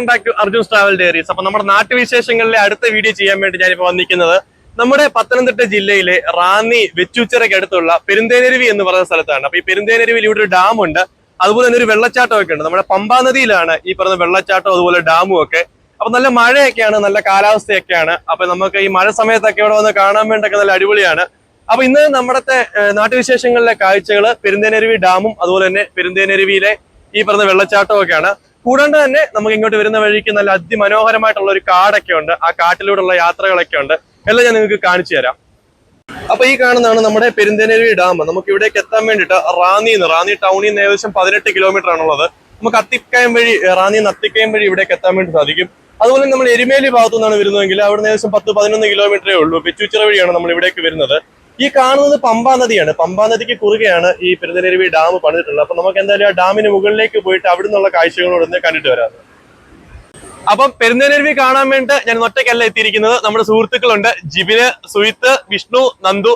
Welcome back to Arjun travel diaries അപ്പൊ നമ്മുടെ നാട്ടുവിശേഷങ്ങളിലെ അടുത്ത വീഡിയോ ചെയ്യാൻ വേണ്ടി ഞാനിപ്പോ വന്നിരിക്കുന്നത് നമ്മുടെ പത്തനംതിട്ട ജില്ലയിലെ റാന്നി വെച്ചൂച്ചിറയ്ക്ക് അടുത്തുള്ള പെരുന്തേനരുവി എന്ന് പറയുന്ന സ്ഥലത്താണ്. അപ്പൊ ഈ പെരുന്തേനരുവിൽ ഇവിടെ ഒരു ഡാം ഉണ്ട്. അതുപോലെ തന്നെ ഒരു വെള്ളച്ചാട്ടം ഒക്കെ ഉണ്ട്. നമ്മുടെ പമ്പാ നദിയിലാണ് ഈ പറഞ്ഞ വെള്ളച്ചാട്ടം അതുപോലെ ഡാമും ഒക്കെ. അപ്പൊ നല്ല മഴയൊക്കെയാണ് നല്ല കാലാവസ്ഥയൊക്കെയാണ്. അപ്പൊ നമുക്ക് ഈ മഴ സമയത്തൊക്കെ ഇവിടെ വന്ന് കാണാൻ വേണ്ടിയൊക്കെ നല്ല അടിപൊളിയാണ്. അപ്പൊ ഇന്ന് നമ്മുടെ നാട്ടുവിശേഷങ്ങളിലെ കാഴ്ചകൾ പെരുന്തേനരുവി ഡാമും അതുപോലെ തന്നെ പെരുന്തേനരുവിയിലെ ഈ പറഞ്ഞ വെള്ളച്ചാട്ടവും ഒക്കെയാണ് കൂടാണ്ട് തന്നെ നമുക്ക് ഇങ്ങോട്ട് വരുന്ന വഴിക്ക് നല്ല അതിമനോഹരമായിട്ടുള്ള ഒരു കാടൊക്കെ ഉണ്ട്. ആ കാട്ടിലൂടെയുള്ള യാത്രകളൊക്കെ ഉണ്ട്. എല്ലാം ഞാൻ നിങ്ങൾക്ക് കാണിച്ചു തരാം. അപ്പൊ ഈ കാണുന്നതാണ് നമ്മുടെ പെരുന്തേനരുവി ഡാം. നമുക്ക് ഇവിടേക്ക് എത്താൻ വേണ്ടിയിട്ട് റാന്നി നിന്ന് റാന്നി ടൗണിൽ നിന്ന് ഏകദേശം പതിനെട്ട് കിലോമീറ്റർ ആണുള്ളത്. നമുക്ക് അത്തിക്കയം വഴി റാന്നി നത്തിക്കയം വഴി ഇവിടേക്ക് എത്താൻ വേണ്ടി സാധിക്കും. അതുപോലെ നമ്മൾ എരുമേലി ഭാഗത്തു നിന്നാണ് വരുന്നതെങ്കിൽ അവിടെ ഏകദേശം പത്ത് പതിനൊന്ന് കിലോമീറ്ററേ ഉള്ളൂ. പെച്ചുച്ചിറ വഴിയാണ് നമ്മൾ ഇവിടേക്ക് വരുന്നത്. ഈ കാണുന്നത് പമ്പാ നദിയാണ്. പമ്പാ നദിക്ക് കുറുകെയാണ് ഈ പെരുന്നരുവി ഡാം പണിതിട്ടുള്ളത്. അപ്പൊ നമുക്ക് എന്തായാലും ആ ഡാമിന് മുകളിലേക്ക് പോയിട്ട് അവിടെ നിന്നുള്ള കാഴ്ചകളോട് ഒന്ന് കണ്ടിട്ട് വരാം. അപ്പം പെരുന്നരുവി കാണാൻ വേണ്ടി ഞാൻ ഒറ്റയ്ക്കല്ല എത്തിയിരിക്കുന്നത്. നമ്മുടെ സുഹൃത്തുക്കളുണ്ട്. ജിബിന് സുയിത്ത് വിഷ്ണു നന്ദു.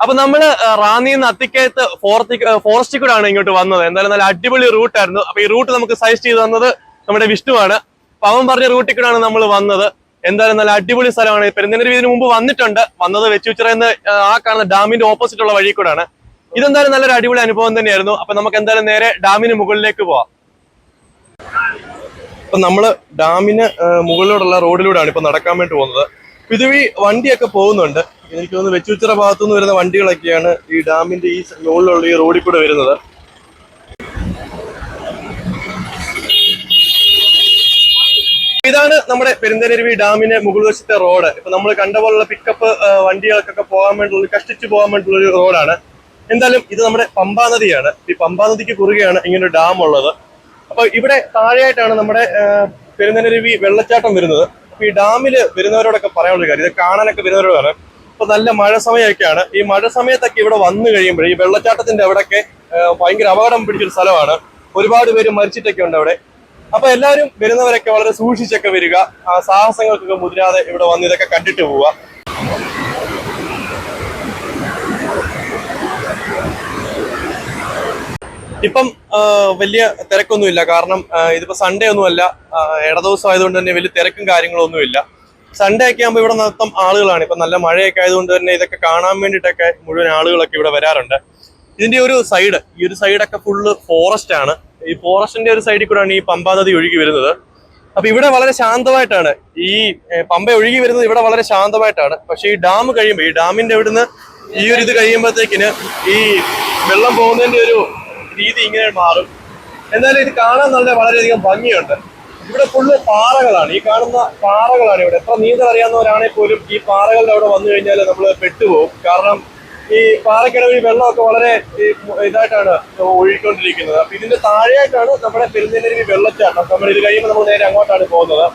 അപ്പൊ നമ്മൾ റാന്നിന്ന് അത്തിക്കയത്ത് ഫോറസ്റ്റ് ഫോറസ്റ്റിൽ കൂടെ ആണ് ഇങ്ങോട്ട് വന്നത്. എന്തായാലും നല്ല അടിപൊളി റൂട്ടായിരുന്നു. അപ്പൊ ഈ റൂട്ട് നമുക്ക് സജസ്റ്റ് ചെയ്ത് തന്നത് നമ്മുടെ വിഷ്ണുവാണ്. അപ്പൊ അവൻ പറഞ്ഞ റൂട്ടിൽ കൂടെയാണ് നമ്മൾ വന്നത്. എന്തായാലും നല്ല അടിപൊളി സ്ഥലമാണ്. പെരുന്തേനരുവി ഇതിനു മുമ്പ് വന്നിട്ടുണ്ട്. വന്നത് വെച്ചുച്ചിറന്ന് ആ കാണുന്ന ഡാമിന്റെ ഓപ്പോസിറ്റ് ഉള്ള വഴി കൂടാണ്. ഇതെന്തായാലും നല്ലൊരു അടിപൊളി അനുഭവം തന്നെയായിരുന്നു. അപ്പൊ നമുക്ക് എന്തായാലും നേരെ ഡാമിന് മുകളിലേക്ക് പോവാം. ഇപ്പൊ നമ്മൾ ഡാമിന് മുകളിലൂടെയുള്ള റോഡിലൂടെയാണ് ഇപ്പൊ നടക്കാൻ വേണ്ടി പോകുന്നത്. പിതുവി വണ്ടിയൊക്കെ പോകുന്നുണ്ട്. എനിക്ക് തോന്നുന്നു വെച്ചുച്ചിറ ഭാഗത്തുനിന്ന് വരുന്ന വണ്ടികളൊക്കെയാണ് ഈ ഡാമിന്റെ ഈ മുകളിലുള്ള ഈ റോഡിൽ കൂടെ വരുന്നത്. ഇതാണ് നമ്മുടെ പെരുന്തരുവി ഡാമിന് മുകൾ വശത്തെ റോഡ്. ഇപ്പൊ നമ്മൾ കണ്ട പോലുള്ള പിക്കപ്പ് വണ്ടികൾക്കൊക്കെ പോകാൻ വേണ്ടിയുള്ള കഷ്ടിച്ച് പോകാൻ വേണ്ടിയുള്ള ഒരു റോഡാണ്. എന്തായാലും ഇത് നമ്മുടെ പമ്പാ നദിയാണ്. ഈ പമ്പാ നദിക്ക് കുറുകയാണ് ഇങ്ങനെ ഒരു ഡാം ഉള്ളത്. അപ്പൊ ഇവിടെ താഴെയായിട്ടാണ് നമ്മുടെ പെരുന്തരുവി വെള്ളച്ചാട്ടം വരുന്നത്. അപ്പൊ ഈ ഡാമിൽ വരുന്നവരോടൊക്കെ പറയാനുള്ള കാര്യം ഇത് കാണാനൊക്കെ വരുന്നവരോടാണ്. ഇപ്പൊ നല്ല മഴ സമയമൊക്കെയാണ്. ഈ മഴ സമയത്തൊക്കെ ഇവിടെ വന്നു കഴിയുമ്പോൾ ഈ വെള്ളച്ചാട്ടത്തിന്റെ അവിടെയൊക്കെ ഭയങ്കര അപകടം പിടിച്ചൊരു സ്ഥലമാണ്. ഒരുപാട് പേര് മരിച്ചിട്ടൊക്കെ ഉണ്ട് അവിടെ. അപ്പൊ എല്ലാവരും വരുന്നവരൊക്കെ വളരെ സൂക്ഷിച്ചൊക്കെ വരിക. സാഹസങ്ങൾക്കൊക്കെ മുതിരാതെ ഇവിടെ വന്ന് ഇതൊക്കെ കണ്ടിട്ട് പോവുക. ഇപ്പം വലിയ തിരക്കൊന്നുമില്ല. കാരണം ഇതിപ്പോ സൺഡേ ഒന്നുമല്ല. ഇടദിവസം ആയതുകൊണ്ട് തന്നെ വലിയ തിരക്കും കാര്യങ്ങളൊന്നുമില്ല. സൺഡേ ഒക്കെ ആകുമ്പോൾ ഇവിടെ മൊത്തം ആളുകളാണ്. ഇപ്പൊ നല്ല മഴയൊക്കെ ആയതുകൊണ്ട് തന്നെ ഇതൊക്കെ കാണാൻ വേണ്ടിയിട്ടൊക്കെ മുഴുവൻ ആളുകളൊക്കെ ഇവിടെ വരാറുണ്ട്. ഇതിന്റെ ഒരു സൈഡ് ഈ ഒരു സൈഡൊക്കെ ഫുള്ള് ഫോറസ്റ്റ് ആണ്. ഈ ഫോറസ്റ്റിന്റെ ഒരു സൈഡിൽ കൂടെയാണ് ഈ പമ്പാ നദി ഒഴുകി വരുന്നത്. അപ്പൊ ഇവിടെ വളരെ ശാന്തമായിട്ടാണ് ഈ പമ്പ ഒഴുകി വരുന്നത് ഇവിടെ വളരെ ശാന്തമായിട്ടാണ്. പക്ഷെ ഈ ഡാം കഴിയുമ്പോൾ ഈ ഡാമിന്റെ ഇവിടുന്ന് ഈ ഒരു ഇത് കഴിയുമ്പോഴത്തേക്കിന് ഈ വെള്ളം പോകുന്നതിന്റെ ഒരു രീതി ഇങ്ങനെ മാറും. എന്നാലും ഇത് കാണാൻ നല്ല വളരെയധികം ഭംഗിയുണ്ട്. ഇവിടെ ഫുള്ള് പാറകളാണ്. ഈ കാണുന്ന പാറകളാണ് ഇവിടെ. എത്ര നീന്തൽ അറിയാവുന്നവരാണെങ്കിൽ പോലും ഈ പാറകളുടെ അവിടെ വന്നു കഴിഞ്ഞാൽ നമ്മൾ പെട്ടുപോകും കാരണം ഈ പാറക്കിടവിൽ വെള്ളമൊക്കെ വളരെ ഇതായിട്ടാണ് ഒഴുകിക്കൊണ്ടിരിക്കുന്നത്. അപ്പൊ ഇതിന്റെ താഴെയായിട്ടാണ് നമ്മുടെ പെരുന്തേനരുവി വെള്ളച്ചാട്ടം. നമ്മൾ ഇത് കഴിയുമ്പോൾ നമ്മൾ നേരെ അങ്ങോട്ടാണ് പോകുന്നത്.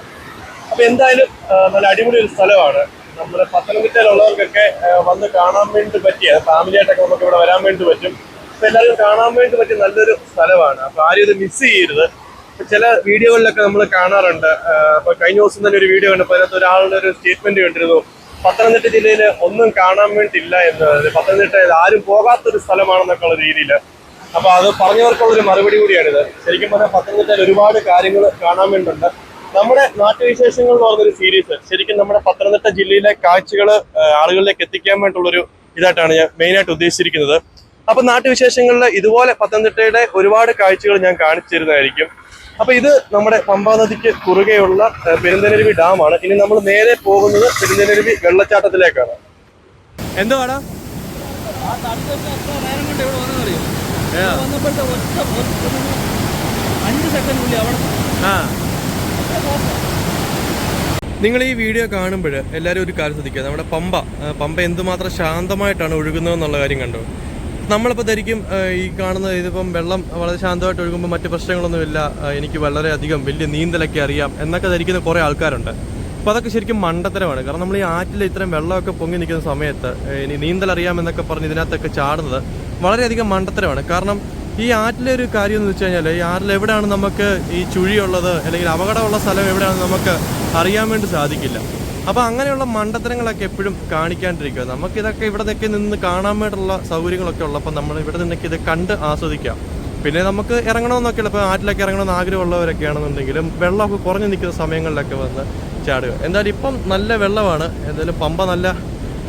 അപ്പൊ എന്തായാലും നല്ല അടിപൊളി ഒരു സ്ഥലമാണ്. നമ്മുടെ പത്തനംതിട്ടയിലുള്ളവർക്കൊക്കെ വന്ന് കാണാൻ വേണ്ടി പറ്റിയ ഫാമിലി ആയിട്ടൊക്കെ നമുക്ക് ഇവിടെ വരാൻ വേണ്ടി പറ്റും. അപ്പൊ എല്ലാവരും കാണാൻ വേണ്ടി പറ്റിയ നല്ലൊരു സ്ഥലമാണ്. അപ്പൊ ആരും ഇത് മിസ് ചെയ്യരുത്. ചില വീഡിയോകളിലൊക്കെ നമ്മൾ കാണാറുണ്ട്. അപ്പൊ കഴിഞ്ഞ ദിവസം തന്നെ ഒരു വീഡിയോ കണ്ടപ്പോൾ അതിനകത്ത് ഒരാളുടെ ഒരു സ്റ്റേറ്റ്മെന്റ് കണ്ടിരുന്നു. പത്തനംതിട്ട ജില്ലയിൽ ഒന്നും കാണാൻ വേണ്ടിയില്ല എന്ന് പത്തനംതിട്ട ആരും പോകാത്തൊരു സ്ഥലമാണെന്നൊക്കെ ഉള്ള രീതിയിൽ അപ്പൊ അത് പറഞ്ഞവർക്കുള്ളൊരു മറുപടി കൂടിയാണിത്. ശരിക്കും പറഞ്ഞാൽ പത്തനംതിട്ടയിൽ ഒരുപാട് കാര്യങ്ങൾ കാണാൻ വേണ്ടിയുണ്ട് നമ്മുടെ നാട്ടുവിശേഷങ്ങൾ എന്ന് പറഞ്ഞൊരു സീരീസ് ശരിക്കും നമ്മുടെ പത്തനംതിട്ട ജില്ലയിലെ കാഴ്ചകൾ ആളുകളിലേക്ക് എത്തിക്കാൻ വേണ്ടിയുള്ളൊരു ഇതായിട്ടാണ് ഞാൻ മെയിനായിട്ട് ഉദ്ദേശിച്ചിരിക്കുന്നത്. അപ്പൊ നാട്ടുവിശേഷങ്ങളിൽ ഇതുപോലെ പത്തനംതിട്ടയുടെ ഒരുപാട് കാഴ്ചകൾ ഞാൻ കാണിച്ചു തരുന്നതായിരിക്കും. അപ്പൊ ഇത് നമ്മുടെ പമ്പാ നദിക്ക് കുറുകെയുള്ള പെരുന്തനരുവി ഡാമാണ്. ഇനി നമ്മൾ നേരെ പോകുന്നത് പെരുന്തനരുവി വെള്ളച്ചാട്ടത്തിലേക്കാണ്. ഒറ്റ അഞ്ച് അവിടെ ആ. നിങ്ങൾ ഈ വീഡിയോ കാണുമ്പോൾ എല്ലാവരും ഒരു കാര്യം ശ്രദ്ധിക്കുക. നമ്മുടെ പമ്പ പമ്പ എന്തുമാത്രം ശാന്തമായിട്ടാണ് ഒഴുകുന്നത് എന്നുള്ള കാര്യം കണ്ടു? നമ്മളിപ്പോൾ ധരിക്കും ഈ കാണുന്ന ഇതിപ്പം വെള്ളം വളരെ ശാന്തമായിട്ട് ഒഴുകുമ്പോൾ മറ്റു പ്രശ്നങ്ങളൊന്നുമില്ല എനിക്ക് വളരെയധികം വലിയ നീന്തലൊക്കെ അറിയാം എന്നൊക്കെ ധരിക്കുന്ന കുറേ ആൾക്കാരുണ്ട്. അപ്പോൾ അതൊക്കെ ശരിക്കും മണ്ടത്തരമാണ്. കാരണം നമ്മൾ ഈ ആറ്റിൽ ഇത്രയും വെള്ളമൊക്കെ പൊങ്ങി നിൽക്കുന്ന സമയത്ത് ഇനി നീന്തൽ അറിയാമെന്നൊക്കെ പറഞ്ഞ് ഇതിനകത്തൊക്കെ ചാടുന്നത് വളരെയധികം മണ്ടത്തരമാണ്. കാരണം ഈ ആറ്റിലെ ഒരു കാര്യം എന്ന് വെച്ച് കഴിഞ്ഞാൽ ഈ ആറ്റിൽ എവിടെയാണ് നമുക്ക് ഈ ചുഴിയുള്ളത് അല്ലെങ്കിൽ അപകടമുള്ള സ്ഥലം എവിടെയാണെന്ന് നമുക്ക് അറിയാൻ വേണ്ടി സാധിക്കില്ല. അപ്പോൾ അങ്ങനെയുള്ള മണ്ടത്തരങ്ങളൊക്കെ എപ്പോഴും കാണിക്കാണ്ടിരിക്കുക. നമുക്കിതൊക്കെ ഇവിടെ നിന്നൊക്കെ നിന്ന് കാണാൻ വേണ്ടിയുള്ള സൗകര്യങ്ങളൊക്കെ ഉള്ളപ്പോൾ നമ്മൾ ഇവിടെ നിന്നൊക്കെ ഇത് കണ്ട് ആസ്വദിക്കാം. പിന്നെ നമുക്ക് ഇറങ്ങണമെന്നൊക്കെ ഇപ്പോൾ ആറ്റിലൊക്കെ ഇറങ്ങണമെന്ന് ആഗ്രഹമുള്ളവരൊക്കെ ആണെന്നുണ്ടെങ്കിലും വെള്ളമൊക്കെ കുറഞ്ഞു നിൽക്കുന്ന സമയങ്ങളിലൊക്കെ വന്ന് ചാടുക. എന്തായാലും ഇപ്പം നല്ല വെള്ളമാണ്. എന്തായാലും പമ്പ നല്ല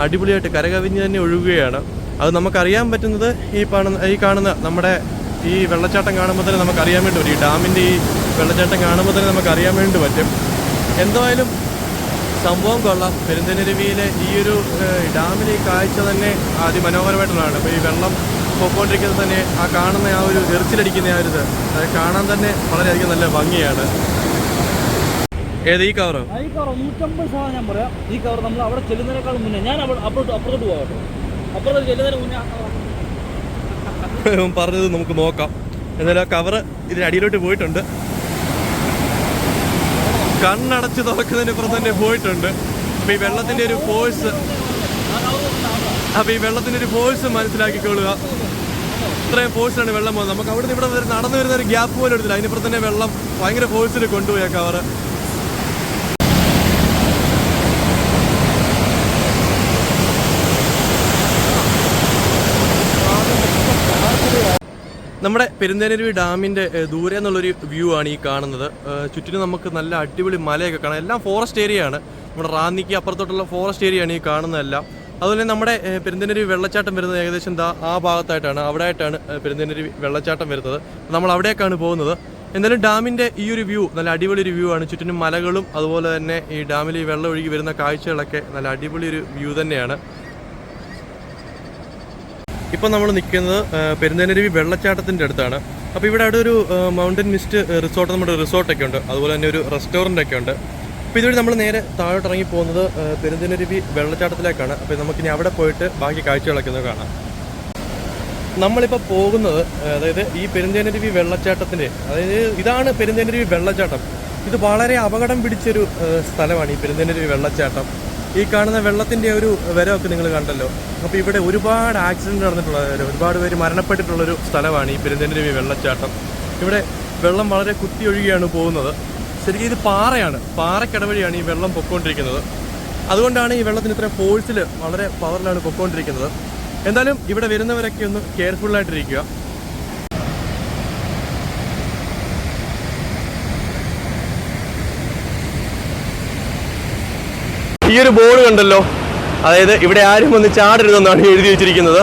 അടിപൊളിയായിട്ട് കരകവിഞ്ഞ് തന്നെ ഒഴുകുകയാണ്. അത് നമുക്കറിയാൻ പറ്റുന്നത് ഈ കാണുന്ന ഈ കാണുന്ന നമ്മുടെ ഈ വെള്ളച്ചാട്ടം കാണുമ്പോൾ തന്നെ നമുക്കറിയാൻ വേണ്ടി പറ്റും. ഈ ഡാമിന്റെ ഈ വെള്ളച്ചാട്ടം കാണുമ്പോൾ തന്നെ നമുക്കറിയാൻ വേണ്ടി പറ്റും. എന്തായാലും സംഭവം കൊള്ളാം. പെരുന്തനരുവിയിലെ ഈ ഒരു ഡാമിലെ ഈ കാഴ്ച തന്നെ അതിമനോഹരമായിട്ടുള്ളതാണ്. അപ്പോൾ ഈ വെള്ളം പോയിക്കൊണ്ടിരിക്കുന്നത് തന്നെ ആ കാണുന്ന ആ ഒരു എറിച്ചിലടിക്കുന്ന ആ ഒരു ഇത് അത് കാണാൻ തന്നെ വളരെയധികം നല്ല ഭംഗിയാണ്. ഏത് ഈ കവറോ? ആ, ഈ കവർ നൂറ്റമ്പത് ശതമാനം ഞാൻ പറയാം. ഈ കവർ നമ്മൾ അവിടെ ചെല്ലുന്നതിനേക്കാൾ മുന്നേ ഞാൻ അവിടെ അപ്പുറത്ത് അപ്പുറത്തോട്ട് പോകാട്ടോ കേട്ടോ. അപ്പുറത്ത് ചെല്ലുന്നതിന് മുന്നേ പറഞ്ഞത് നമുക്ക് നോക്കാം. എന്നാലും ആ കവറ് ഇതിനടിയിലോട്ട് പോയിട്ടുണ്ട്. കണ്ണടച്ച് തുറക്കുന്നതിനപ്പുറം തന്നെ പോയിട്ടുണ്ട്. അപ്പൊ ഈ വെള്ളത്തിന്റെ ഒരു ഫോഴ്സ്. അപ്പൊ ഈ വെള്ളത്തിന്റെ ഒരു ഫോഴ്സ് മനസ്സിലാക്കിക്കൊള്ളുക. ഇത്രയും ഫോഴ്സാണ് വെള്ളം പോകുന്നത് നമുക്ക് അവിടെ നിന്ന് ഇവിടെ നടന്നു വരുന്ന ഒരു ഗ്യാപ്പ് പോലും എടുത്തില്ല. അതിനപ്പുറം തന്നെ വെള്ളം ഭയങ്കര ഫോഴ്സിൽ കൊണ്ടുപോയേക്കാറ് കവറ് നമ്മുടെ പെരുന്തേനരുവി ഡാമിന്റെ ഏഹ്, ദൂരെ എന്നുള്ളൊരു വ്യൂ ആണ് ഈ കാണുന്നത്. ചുറ്റിനും നമുക്ക് നല്ല അടിപൊളി മലയൊക്കെ കാണാം. എല്ലാം ഫോറസ്റ്റ് ഏരിയ ആണ്. നമ്മുടെ റാന്നിക്ക് അപ്പുറത്തോട്ടുള്ള ഫോറസ്റ്റ് ഏരിയ ആണ് ഈ കാണുന്നതെല്ലാം. അതുപോലെ നമ്മുടെ പെരുന്തേനരുവി വെള്ളച്ചാട്ടം വരുന്നത് ഏകദേശം ദാ ആ ഭാഗത്തായിട്ടാണ് അവിടെ ആയിട്ടാണ് പെരുന്തേനരുവി വെള്ളച്ചാട്ടം വരുന്നത്. നമ്മൾ അവിടേക്കാണ് പോകുന്നത്. എന്തായാലും ഡാമിന്റെ ഈ ഒരു വ്യൂ നല്ല അടിപൊളി ഒരു വ്യൂ ആണ്. ചുറ്റിനും മലകളും അതുപോലെ തന്നെ ഈ ഡാമിൽ ഈ വെള്ളം ഒഴുകി വരുന്ന കാഴ്ചകളൊക്കെ നല്ല അടിപൊളി ഒരു വ്യൂ തന്നെയാണ്. ഇപ്പം നമ്മൾ നിൽക്കുന്നത് പെരുന്തേനരുവി വെള്ളച്ചാട്ടത്തിന്റെ അടുത്താണ്. അപ്പോൾ ഇവിടെ അവിടെ ഒരു മൗണ്ടൻ മിസ്റ്റ് റിസോർട്ട് നമ്മുടെ റിസോർട്ടൊക്കെ ഉണ്ട്. അതുപോലെ തന്നെ ഒരു റെസ്റ്റോറന്റ് ഒക്കെ ഉണ്ട്. അപ്പോൾ ഇതുവഴി നമ്മൾ നേരെ താഴോട്ട് ഇറങ്ങി പോകുന്നത് പെരുന്തേനരുവി വെള്ളച്ചാട്ടത്തിലേക്കാണ്. അപ്പോൾ നമുക്കിനി അവിടെ പോയിട്ട് ബാക്കി കാഴ്ചകളൊക്കെ ഒന്ന് കാണാം. നമ്മളിപ്പോൾ പോകുന്നത് അതായത് ഈ പെരുന്തേനരുവി വെള്ളച്ചാട്ടത്തിന്റെ അതായത് ഇതാണ് പെരുന്തേനരുവി വെള്ളച്ചാട്ടം. ഇത് വളരെ അപകടം പിടിച്ചൊരു സ്ഥലമാണ് ഈ പെരുന്തേനരുവി വെള്ളച്ചാട്ടം. ഈ കാണുന്ന വെള്ളത്തിന്റെ ഒരു വരവൊക്കെ നിങ്ങൾ കണ്ടല്ലോ. അപ്പോൾ ഇവിടെ ഒരുപാട് ആക്സിഡന്റ് നടന്നിട്ടുള്ള ഒരു- ഒരുപാട് പേര് മരണപ്പെട്ടിട്ടുള്ളൊരു സ്ഥലമാണ് ഈ പെരുന്തേനരുവി വെള്ളച്ചാട്ടം. ഇവിടെ വെള്ളം വളരെ കുത്തി ഒഴുകിയാണ് പോകുന്നത്. ശരിക്കും ഇത് പാറയാണ്. പാറക്കിടവഴിയാണ് ഈ വെള്ളം പൊക്കോണ്ടിരിക്കുന്നത്. അതുകൊണ്ടാണ് ഈ വെള്ളത്തിന് ഇത്ര ഫോഴ്സിൽ വളരെ പവറിലാണ് പൊക്കോണ്ടിരിക്കുന്നത്. എന്തായാലും ഇവിടെ വരുന്നവരൊക്കെ ഒന്ന് കെയർഫുൾ ഈ ഒരു ബോർഡ് കണ്ടല്ലോ. അതായത് ഇവിടെ ആരും വന്ന് ചാടരുതെന്നാണ് എഴുതി വെച്ചിരിക്കുന്നത്.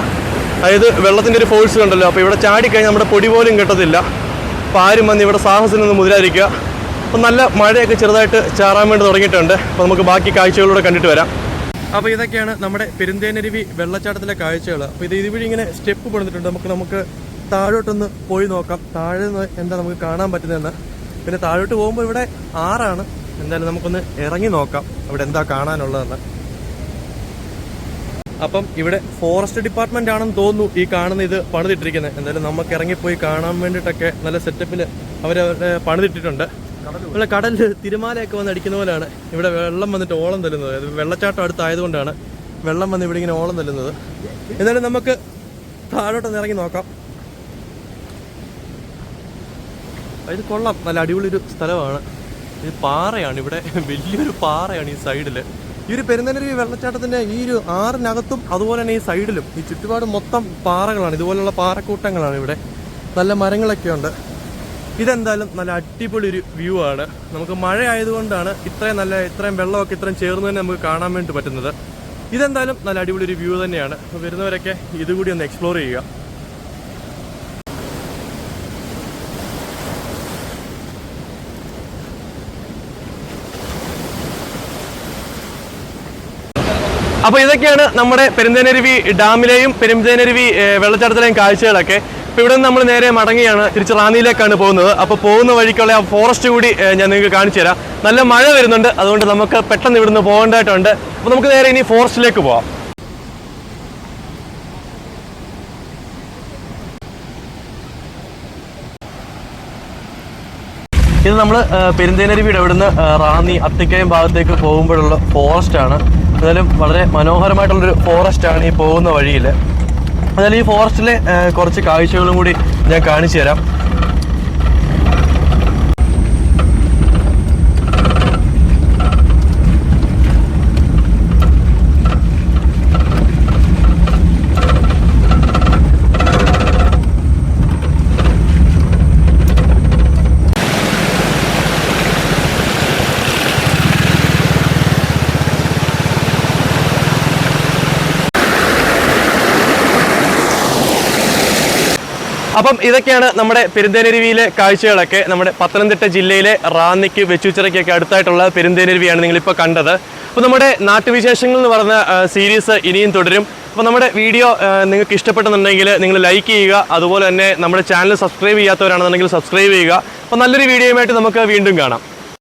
അതായത് വെള്ളത്തിന്റെ ഒരു ഫോഴ്സ് കണ്ടല്ലോ. അപ്പോൾ ഇവിടെ ചാടിക്കഴിഞ്ഞാൽ നമ്മുടെ പൊടി പോലും കിട്ടത്തില്ല. അപ്പോൾ ആരും വന്ന് ഇവിടെ സാഹസിനൊന്നും മുതലായിരിക്കുക. അപ്പോൾ നല്ല മഴയൊക്കെ ചെറുതായിട്ട് ചാറാൻ വേണ്ടി തുടങ്ങിയിട്ടുണ്ട്. അപ്പോൾ നമുക്ക് ബാക്കി കാഴ്ചകളിലൂടെ കണ്ടിട്ട് വരാം. അപ്പോൾ ഇതൊക്കെയാണ് നമ്മുടെ പെരുന്തേനരുവി വെള്ളച്ചാട്ടത്തിലെ കാഴ്ചകൾ അപ്പോൾ ഇത് ഇതുവഴി ഇങ്ങനെ സ്റ്റെപ്പ് പണിതിട്ടുണ്ട് നമുക്ക് നമുക്ക് താഴോട്ടൊന്ന് പോയി നോക്കാം. താഴെ നിന്ന് എന്താ നമുക്ക് കാണാൻ പറ്റുന്നതെന്ന്. പിന്നെ താഴോട്ട് പോകുമ്പോൾ ഇവിടെ ആറാണ്. എന്തായാലും നമുക്കൊന്ന് ഇറങ്ങി നോക്കാം. അവിടെ എന്താ കാണാനുള്ളതെന്ന്. അപ്പം ഇവിടെ ഫോറസ്റ്റ് ഡിപ്പാർട്ട്മെന്റ് ആണെന്ന് തോന്നുന്നു ഈ കാണുന്ന ഇത് പണിതിട്ടിരിക്കുന്നത്. എന്തായാലും നമുക്ക് ഇറങ്ങിപ്പോയി കാണാൻ വേണ്ടിട്ടൊക്കെ നല്ല സെറ്റപ്പിൽ അവർ പണിതിട്ടിട്ടുണ്ട്. ഇവിടെ കടലിൽ തിരുമാലയൊക്കെ വന്ന് അടിക്കുന്ന പോലെയാണ്. ഇവിടെ വെള്ളം വന്നിട്ട് ഓളം തല്ലുന്നത്. വെള്ളച്ചാട്ടം അടുത്തായതുകൊണ്ടാണ് വെള്ളം വന്ന് ഇവിടെ ഇങ്ങനെ ഓളം തല്ലുന്നത്. എന്നാലും നമുക്ക് താഴോട്ടൊന്ന് ഇറങ്ങി നോക്കാം. ഇത് കൊള്ളാം. നല്ല അടിപൊളി ഒരു സ്ഥലമാണ്. ഇത് പാറയാണ് ഇവിടെ. വലിയൊരു പാറയാണ് ഈ സൈഡിൽ ഈ ഒരു പെരുന്തനരുവി വെള്ളച്ചാട്ടത്തിന്റെ ഈ ഒരു ആറിനകത്തും അതുപോലെ തന്നെ ഈ സൈഡിലും ഈ ചുറ്റുപാട് മൊത്തം പാറകളാണ്. ഇതുപോലുള്ള പാറക്കൂട്ടങ്ങളാണ് ഇവിടെ. നല്ല മരങ്ങളൊക്കെ ഉണ്ട്. ഇതെന്തായാലും നല്ല അടിപൊളി ഒരു വ്യൂ ആണ്. നമുക്ക് മഴ ആയതുകൊണ്ടാണ് ഇത്രയും നല്ല ഇത്രയും വെള്ളമൊക്കെ ഇത്രയും ചേർന്ന് തന്നെ നമുക്ക് കാണാൻ വേണ്ടി പറ്റുന്നത്. ഇതെന്തായാലും നല്ല അടിപൊളി ഒരു വ്യൂ തന്നെയാണ്. വരുന്നവരൊക്കെ ഇതുകൂടി ഒന്ന് എക്സ്പ്ലോർ ചെയ്യുക. അപ്പൊ ഇതൊക്കെയാണ് നമ്മുടെ പെരുന്തേനരുവി ഡാമിലെയും പെരുന്തേനരുവി വെള്ളച്ചാട്ടത്തിലെയും കാഴ്ചകളൊക്കെ. ഇപ്പൊ ഇവിടെ നിന്ന് നമ്മൾ നേരെ മടങ്ങിയാണ് തിരിച്ച് റാന്നിയിലേക്കാണ് പോകുന്നത്. അപ്പൊ പോകുന്ന വഴിക്കുള്ള ആ ഫോറസ്റ്റ് കൂടി ഞാൻ നിങ്ങൾക്ക് കാണിച്ചു തരാം. നല്ല മഴ വരുന്നുണ്ട്. അതുകൊണ്ട് നമുക്ക് പെട്ടെന്ന് ഇവിടുന്ന് പോകേണ്ടതായിട്ടുണ്ട്. അപ്പൊ നമുക്ക് നേരെ ഇനി ഫോറസ്റ്റിലേക്ക് പോവാം. ഇത് നമ്മൾ പെരുന്തേനരുവിയുടെ ഇവിടുന്ന് റാന്നി അത്തിക്കയം ഭാഗത്തേക്ക് പോകുമ്പോഴുള്ള ഫോറസ്റ്റ് ആണ്. എന്തായാലും വളരെ മനോഹരമായിട്ടുള്ളൊരു ഫോറസ്റ്റാണ് ഈ പോകുന്ന വഴിയിൽ എന്നാലും ഈ ഫോറസ്റ്റിലെ കുറച്ച് കാഴ്ചകളും കൂടി ഞാൻ കാണിച്ചു തരാം അപ്പം ഇതൊക്കെയാണ് നമ്മുടെ പെരുന്തേനരുവിയിലെ കാഴ്ചകളൊക്കെ. നമ്മുടെ പത്തനംതിട്ട ജില്ലയിലെ റാന്നിക്ക് വെച്ചുച്ചിറയ്ക്കൊക്കെ അടുത്തായിട്ടുള്ള പെരുന്തേനരുവിയാണ് നിങ്ങളിപ്പോൾ കണ്ടത്. അപ്പോൾ നമ്മുടെ നാട്ടുവിശേഷങ്ങൾ എന്ന് പറഞ്ഞ സീരീസ് ഇനിയും തുടരും. അപ്പോൾ നമ്മുടെ വീഡിയോ നിങ്ങൾക്ക് ഇഷ്ടപ്പെട്ടെന്നുണ്ടെങ്കിൽ നിങ്ങൾ ലൈക്ക് ചെയ്യുക. അതുപോലെ തന്നെ നമ്മുടെ ചാനൽ സബ്സ്ക്രൈബ് ചെയ്യാത്തവരാണെന്നുണ്ടെങ്കിൽ സബ്സ്ക്രൈബ് ചെയ്യുക. അപ്പോൾ നല്ലൊരു വീഡിയോയുമായിട്ട് നമുക്ക് വീണ്ടും കാണാം.